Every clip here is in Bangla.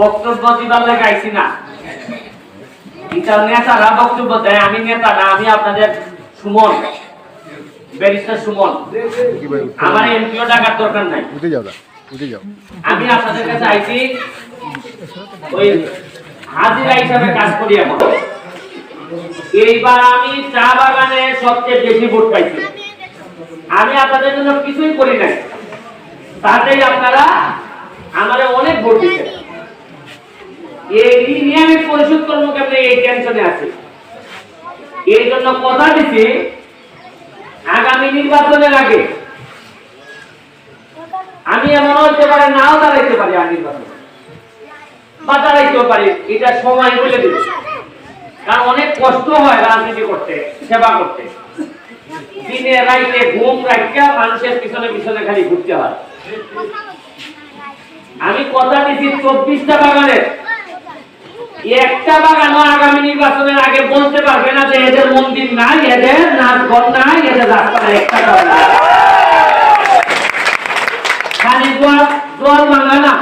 বক্তব্য দিবার লাগে আইছি না। এটা নেতারা বক্তব্য দেয় আমি নেতা না আমি আপনাদের সুমন ব্যারিস্টার সুমন। আমার টাকার দরকার নাই। উঠে যাও উঠে যাও। আমি আপনাদের কাছে আইছি ওই হাজিরা হিসাবে কাজ করি এখন এইবার আমি চা বাগানে সবচেয়ে বেশি ভোট পাইছি। আমি আপনাদের জন্য কিছুই করি নাই। তাতেই আপনারা আমারে অনেক ভোট দিচ্ছেন এই নিয়ে আমি পরিশোধ করব কেমন? এই টেনশনে আছে। এই জন্য কথা দিচ্ছি আগামী নির্বাচনের আগে আমি এমন হতে পারে, নাও দাঁড়াইতে পারি আর নির্বাচনে। বা দাঁড়াইতেও পারি, এটা সময় বলে দিবে। কারণ অনেক কষ্ট হয় রাজনীতি করতে, সেবা করতে। দিনে রাইতে ঘুম রাখিয়া মানুষের পিছনে পিছনে খালি ঘুরতে হয়। আমি কথা দিচ্ছি চব্বিশটা বাগানের একটা বাগানও আগামী নির্বাচনের আগে বলতে পারবে না যে এদের মন্দির নাই, এদের নাচ ঘর নাই, এদের রাস্তা একটা খালি না।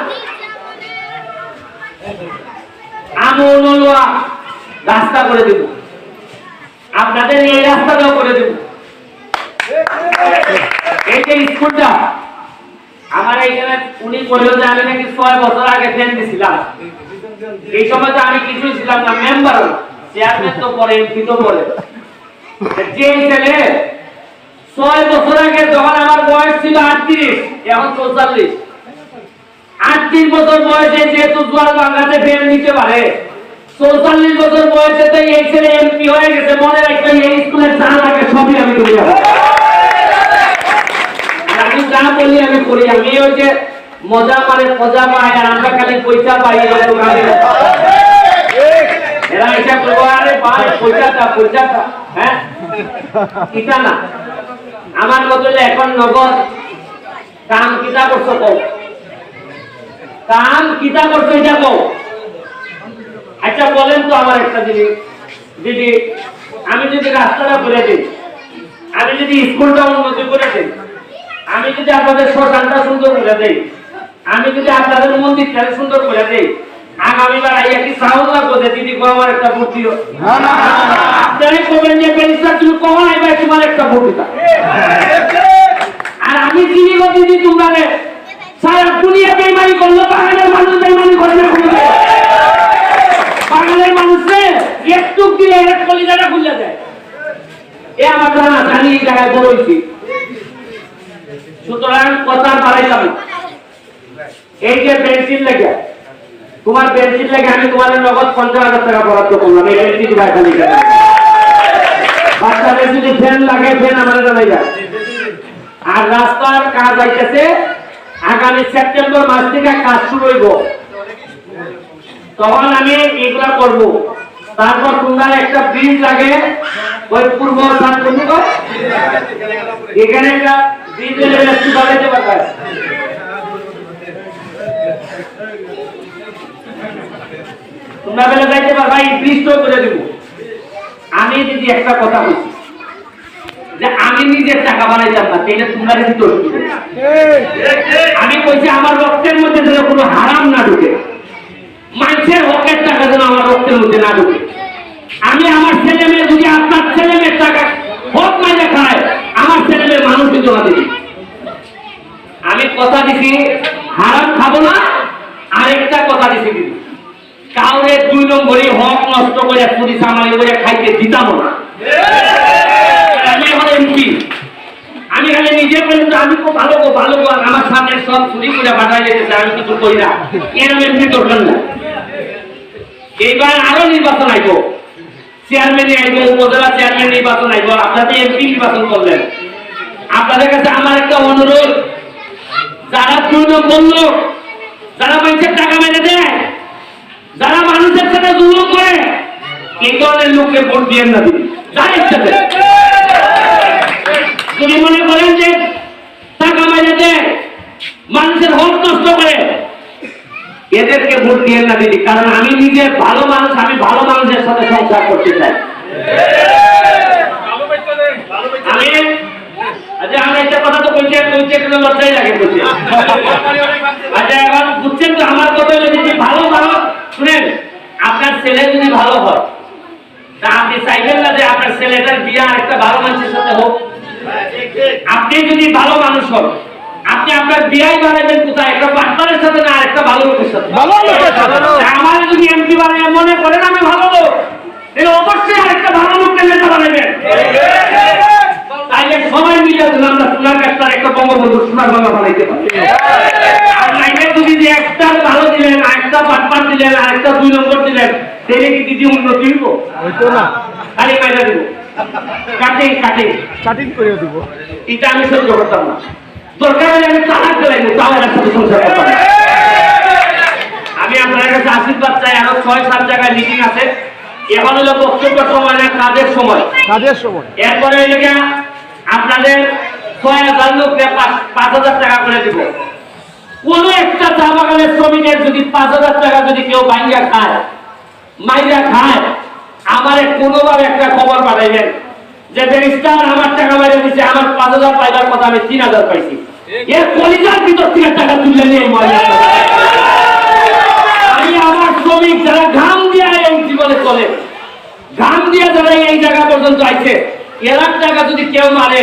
আমল লোয়া রাস্তা করে দেব। আপনাদের এই রাস্তাটাও করে দেব। এই যে স্কুলটা আমার এইখানে উনি যে আমি নাকি ছয় বছর আগে ফ্যান দিছিলাম। এই সময় তো আমি ছিলাম না চেয়ারম্যান তো পরে এমপি তো পরে। যে ছেলে ছয় বছর আগে যখন আমার বয়স ছিল আটত্রিশ, এখন চৌচল্লিশ। আটত্রিশ বছর বয়সে যেহেতু জোয়ার বাংলাতে ফের নিতে পারে, চৌচল্লিশ বছর বয়সে তো এই ছেলে এমপি হয়ে গেছে, মনে রাখবেন এই স্কুলের যা লাগে সবই আমি করি যা বলি আমি করি আমি ওই যে মজা মানে মজা পাই আর আমরা খালি পয়সা পাই এরা এটা হ্যাঁ? না? এখন নগদ কাম করছ কাম করছ এটা আচ্ছা বলেন তো আমার একটা জিনিস। দিদি আমি যদি রাস্তাটা করে দিই, আমি যদি স্কুলটা উন্নতি করে দিই আমি যদি আপনাদের শ্মশানটা সুন্দর করে দেই আমি যদি আপনাদের মন্দিরটা সুন্দর করে দেই আগামীবার আইয়া কি সাউন্ড লাগবো যে দিদি গো আমার একটা ভোট দিও আপনারাই করবেন যে পেরিসা তুমি কখন আইবা তোমার একটা ভোট দিতা আর আমি চিনি গো দিদি তোমরা। রে সারা দুনিয়া বেইমানি করল বাঙালির মানুষ বেইমানি করে না কোনো বাঙালির মানুষে একটু দিলে এক কলিজাটা খুলে দেয় এ আমার জানা জানি এই জায়গায় বড় হয়েছি সুতরাং কথা বাড়াইলাম। এই যে পেন্সিল লেগে, তোমার পেন্সিল লেগে আমি তোমার নগদ পঞ্চাশ হাজার টাকা বরাদ্দ করলাম। এই পেন্সিল লিখে বাচ্চাদের যদি ফ্যান লাগে ফ্যান আমাদের জানাই যায় আর রাস্তার কাজ আইতেছে আগামী সেপ্টেম্বর মাস থেকে কাজ শুরু হইব। তখন আমি এগুলা করব। তারপর তোমার একটা ব্রিজ লাগে, ওই পূর্ব এখানে একটা আমি যদি একটা কথা বলছি। যে আমি নিজের টাকা বানাইতাম না, তাইলে তোমরা আমি কইছি, আমার রক্তের মধ্যে যেন কোনো হারাম না ঢুকে। মানুষের হকের টাকা যেন আমার রক্তের মধ্যে না ঢুকে। আমি আমার ছেলে মেয়ে যদি আপনার ছেলে মেয়ের টাকা হক মাইনে খায় আমার ছেলে মেয়ে মানুষকে জমা দিবি আমি কথা দিছি, হারাম খাব না, আরেকটা কথা দিছি দিদি। কাউরে দুই নম্বরই হক নষ্ট করে পুরি সামারি করে খাইতে দিতাম না। আমি এখন এমপি। আমি খালি নিজে বলি আমি খুব ভালো গো ভালো গো আমার সামনে সব চুরি করে বাটাই যেতেছে আমি কিছু করি না। এরকম এমপি দরকার না এইবার আরও নির্বাচন আইব। চেয়ারম্যান আইব, উপজেলা চেয়ারম্যান নির্বাচন আইব। আপনাদের এমপি নির্বাচন করলেন। আপনাদের কাছে আমার একটা অনুরোধ যারা দুই যারা মানুষের টাকা মেরে দেয়, যারা মানুষের সাথে জুলুম করে এই ধরনের লোককে ভোট দিয়ে না দিন যার মনে করেন যে টাকা মেরে দেয়, মানুষের হক নষ্ট করে, এদেরকে ভোট দিয়ে না দিদি কারণ আমি নিজে ভালো মানুষ, আমি ভালো মানুষের সাথে সংসার করতে চাই। আচ্ছা, আপনার ছেলে যদি ভালো হয় তা আপনি চাইবেন না যে আপনার ছেলেটার বিয়ে একটা ভালো মানুষের সাথে হোক? আপনি যদি ভালো মানুষ হন আপনি আপনার বিয়াই বানাবেন কোথায়? একটা পার্টনারের সাথে না একটা ভালো লোকের সাথে? আমার যদি এমপি বানায় মনে করেন আমি ভালো লোক তাহলে অবশ্যই আরেকটা ভালো লোককে নেতা বানাবেন? তাইলে সবাই মিলে আমরা একটা বঙ্গবন্ধু সোনার বাংলা বানাইতে পারি। আর নাইলে যে একটা ভালো দিলেন আরেকটা পাটপাট দিলেন আরেকটা দুই নম্বর দিলেন তাহলে কি দিদি উন্নতি হইব? হয়তো না। খালি মাইনা দিব। কাটে কাটে। কাটিং করে দিব। এটা আমি সহ্য করতাম না। দরকার হলে আমি তাও এর সাথে সংসার করতাম আমি আপনার কাছে আশীর্বাদ চাই আরও ছয় সাত জায়গায় মিটিং আছে। এখন হলো বক্তব্য সময় না কাজের সময়। কাজের সময়। এরপরে আপনাদের ছয় হাজার লোককে পাঁচ হাজার টাকা করে দিব। কোন একটা চা শ্রমিকের যদি পাঁচ হাজার টাকা যদি কেউ বাইঙ্গা খায় মাইরা খায়, আমার কোনোভাবে একটা খবর পাঠাইবেন যে আমার টাকা বাইরে দিচ্ছে আমার পাঁচ হাজার পাইবার কথা আমি তিন হাজার পাইছি। এর কলিজার ভিতর থেকে টাকা তুলে নিয়ে আমি আমার শ্রমিক যারা ঘাম দিয়ে এই চলে, ঘাম দিয়ে এই জায়গা পর্যন্ত আইছে এলাক টাকা যদি কেউ মারে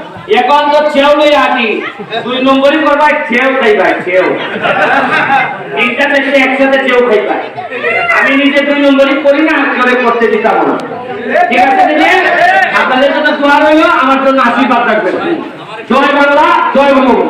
এখন তো চেউ লই আটি দুই নম্বরই করবা চেউ খাইবা চেউ তিনটা থেকে একসাথে চেউ খাইবা আমি নিজে দুই নম্বরই করি না করে করতে দিতাম না। ঠিক আছে, দিদি? আপনাদের জন্য দোয়া রইল, আমার জন্য আশীর্বাদ থাকবে জয় বাংলা, জয় বঙ্গবন্ধু।